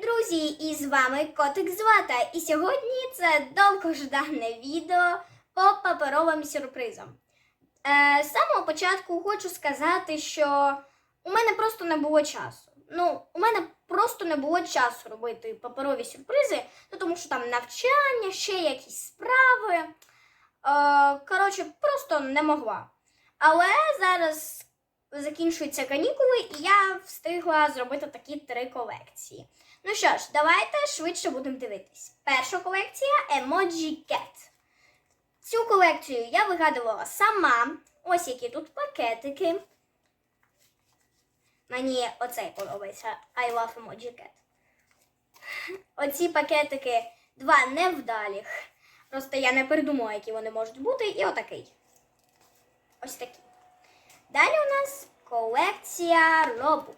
Друзі! І з вами Котик Звата. І сьогодні це довгождане відео по паперовим сюрпризам. Е, з самого початку хочу сказати, що у мене просто не було часу. Ну, у мене просто не було часу робити паперові сюрпризи, ну, тому що там навчання, ще якісь справи. Е, коротше, просто не могла. Але зараз закінчуються канікули, і я встигла зробити такі три колекції. Ну що ж, давайте швидше будемо дивитись. Перша колекція Emoji Cat. Цю колекцію я вигадувала сама. Ось які тут пакетики. Мені оцей подобається. I love Emoji Cat. Оці пакетики два невдаліх. Просто я не придумала, які вони можуть бути. І отакий. Ось такий. Далі у нас колекція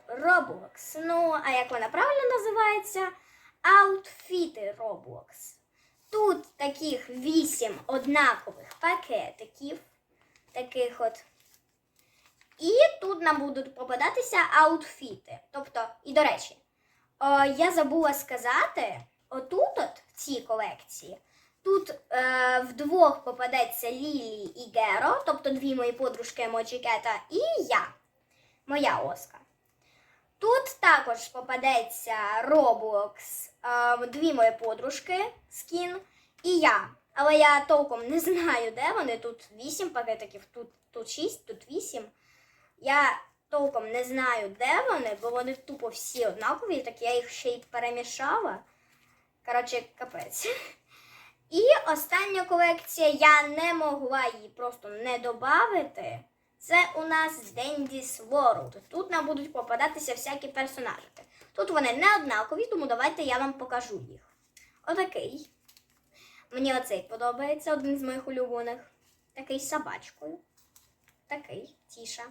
Roblox. Ну, а як вона правильно називається? Аутфіти Roblox. Тут таких вісім однакових пакетиків. Таких от. І тут нам будуть попадатися аутфіти. Тобто, і до речі, о, я забула сказати, отут, от, в цій колекції, Тут е, вдвох попадеться Лілі і Геро, тобто дві мої подружки Емоджі Кета, і я, моя Оска. Тут також попадеться Roblox, дві мої подружки Скін і я. Але я толком не знаю, де вони. Тут вісім пакетиків, тут, тут шість, тут вісім. Я толком не знаю, де вони, бо вони тупо всі однакові, так я їх ще й перемішала. Коротше, капець. І остання колекція, я не могла її просто не додати. Це у нас Dandy's World. Тут нам будуть попадатися всякі персонажики. Тут вони не однакові, тому давайте я вам покажу їх. Отакий. Мені оцей подобається, один з моїх улюблених. Такий з собачкою. Такий, тіша.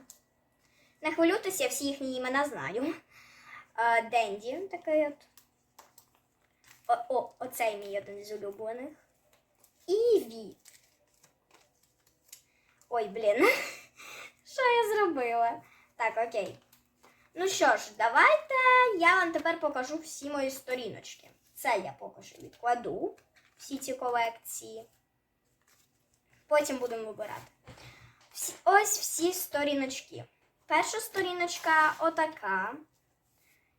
Не хвилюйтесь, я всі їхні імена знаю. Е, Денді, такий от. О, о, оцей мій один з улюблених. Іві. Ой, блін. Що я зробила? Так, окей. Ну що ж, давайте я вам тепер покажу всі мої сторіночки. Це я поки що відкладу всі ці колекції. Потім будемо вибирати. Всі, ось всі сторіночки. Перша сторіночка отака.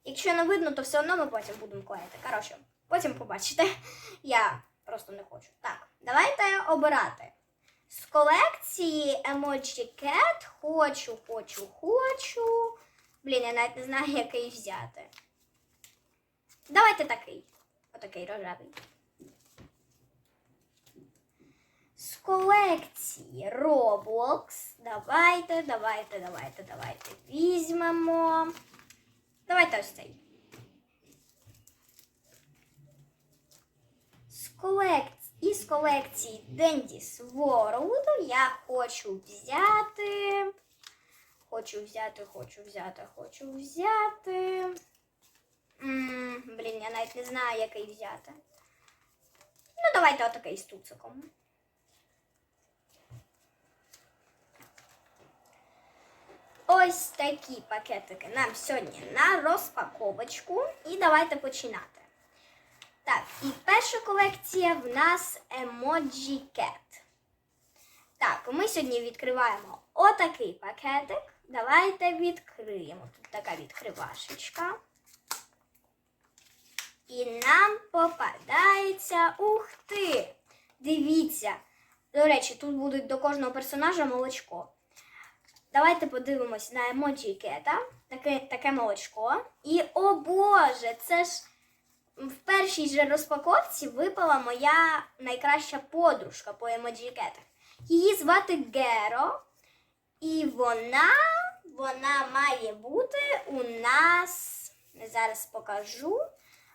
Якщо не видно, то все одно ми потім будемо клеїти. Коротше, потім побачите. Я просто не хочу. Так, давайте обирати. З колекції Emoji Cat хочу, хочу, хочу. Блін, я навіть не знаю, який взяти. Давайте такий. Отакий рожевий. З колекції Roblox. Давайте, давайте, давайте, давайте. Візьмемо. Давайте ось цей. З колекції, із колекції Dandy's World я хочу взяти. Хочу взяти, хочу взяти, хочу взяти. м блін, я навіть не знаю, який взяти. Ну, давайте отакий з туциком. Ось такі пакетики нам сьогодні на розпаковочку. І давайте починати. Так, і перша колекція в нас Emoji Cat. Так, ми сьогодні відкриваємо отакий пакетик. Давайте відкриємо. Тут така відкривашечка. І нам попадається. Ух ти! Дивіться. До речі, тут будуть до кожного персонажа молочко. Давайте подивимось на емоджі кета. Таке, таке молочко. І, о Боже, це ж в першій же розпаковці випала моя найкраща подружка по емоджі-кетах. Її звати Геро. І вона, вона має бути у нас, зараз покажу.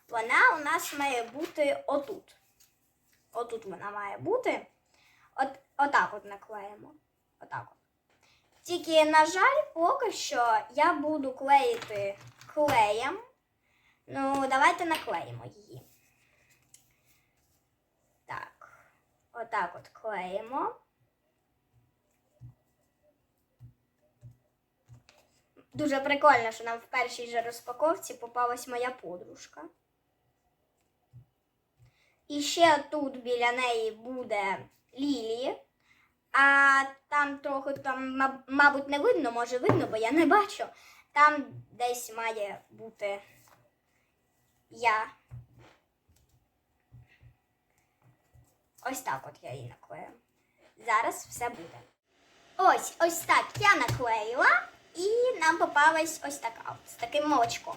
Вона у нас має бути отут. Отут вона має бути. От, отак от наклеїмо. Отак от. Тільки, на жаль, поки що я буду клеїти клеєм. Ну, давайте наклеїмо її. Так, отак от клеїмо. Дуже прикольно, що нам в першій же розпаковці попалась моя подружка. І ще тут біля неї буде Лілі. А там трохи там, мабуть, не видно, може видно, бо я не бачу. Там десь має бути я. Ось так от я її наклею. Зараз все буде. Ось, ось так я наклеїла, і нам попалась ось така з таким молочком.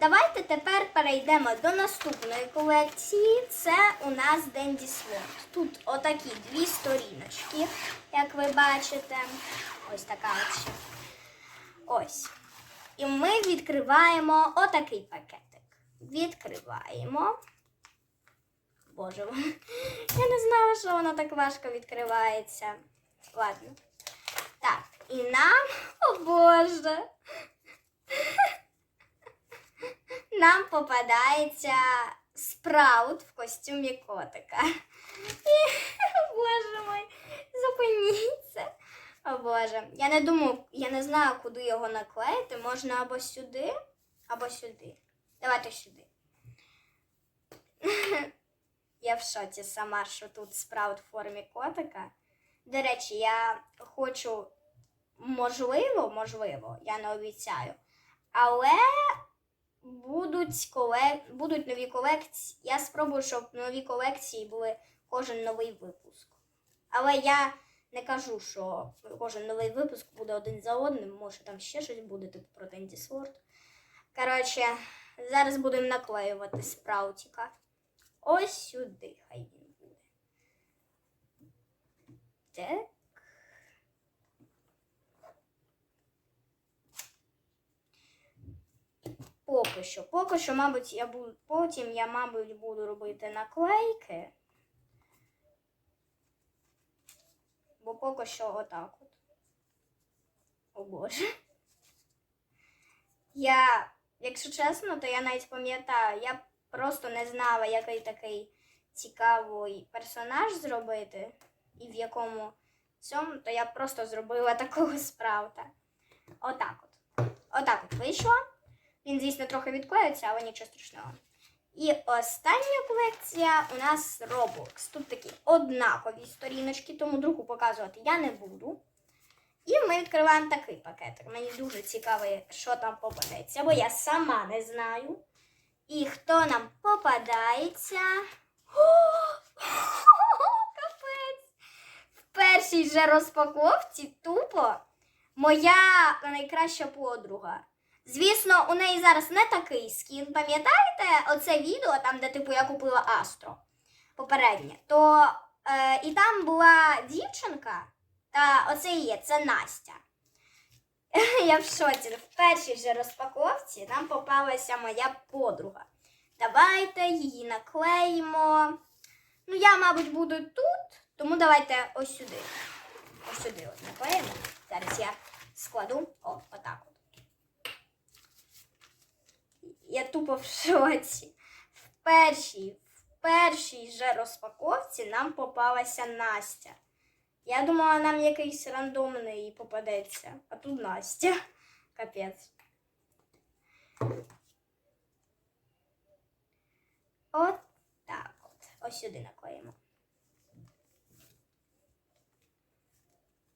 Давайте тепер перейдемо до наступної колекції. Це у нас Денді Sword. Тут отакі дві сторіночки, як ви бачите. Ось така ще. Ось. І ми відкриваємо отакий пакетик. Відкриваємо. Боже, я не знала, що воно так важко відкривається. Ладно. Так, і нам, о Боже. Нам попадається спраут в костюмі котика. І, Боже мой, зупиніться. О Боже, я не думаю, я не знаю, куди його наклеїти. Можна або сюди, або сюди. Давайте сюди. Я в шоці сама, що тут спраут в формі котика. До речі, я хочу, можливо, можливо, я не обіцяю, але будуть, коле... будуть нові колекції. Я спробую, щоб нові колекції були кожен новий випуск. Але я не кажу, що кожен новий випуск буде один за одним. Може там ще щось буде, типу про Тенді Сворд. Коротше, зараз будемо наклеювати спраутіка. Ось сюди хай він буде. Так. Поки що. Поки що, мабуть, я буду. Потім я, мабуть, буду робити наклейки. Бо поки що отак от. О Боже. Я, якщо чесно, то я навіть пам'ятаю, я просто не знала, який такий цікавий персонаж зробити і в якому цьому, то я просто зробила такого спраута. Отак от. Отак от вийшло. Він, звісно, трохи відклеїться, але нічого страшного. І остання колекція у нас Roblox. Тут такі однакові сторіночки, тому другу показувати я не буду. І ми відкриваємо такий пакетик. Мені дуже цікаво, що там попадеться, бо я сама не знаю. І хто нам попадається? Капець! В першій же розпаковці тупо моя найкраща подруга. Звісно, у неї зараз не такий скін. Пам'ятаєте оце відео, там, де типу я купила Астро попереднє, то е, і там була дівчинка, та оце і є, це Настя. Я в шоці. В першій же розпаковці нам попалася моя подруга. Давайте її наклеїмо. Ну, я, мабуть, буду тут, тому давайте ось сюди. Ось сюди от наклеїмо. Зараз я складу. О, отак от. Я тупо в шоці. В першій, в першій же розпаковці нам попалася Настя. Я думала, нам якийсь рандомний попадеться, а тут Настя. Капець. От так от. Ось сюди наклеїмо.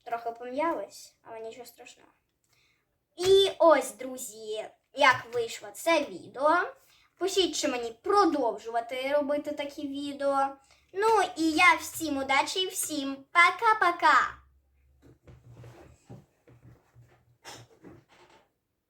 Трохи пом'ялось, але нічого страшного. І ось, друзі, як вийшло це відео. Пишіть, чи мені продовжувати робити такі відео. Ну і я всім удачі всім пока-пока!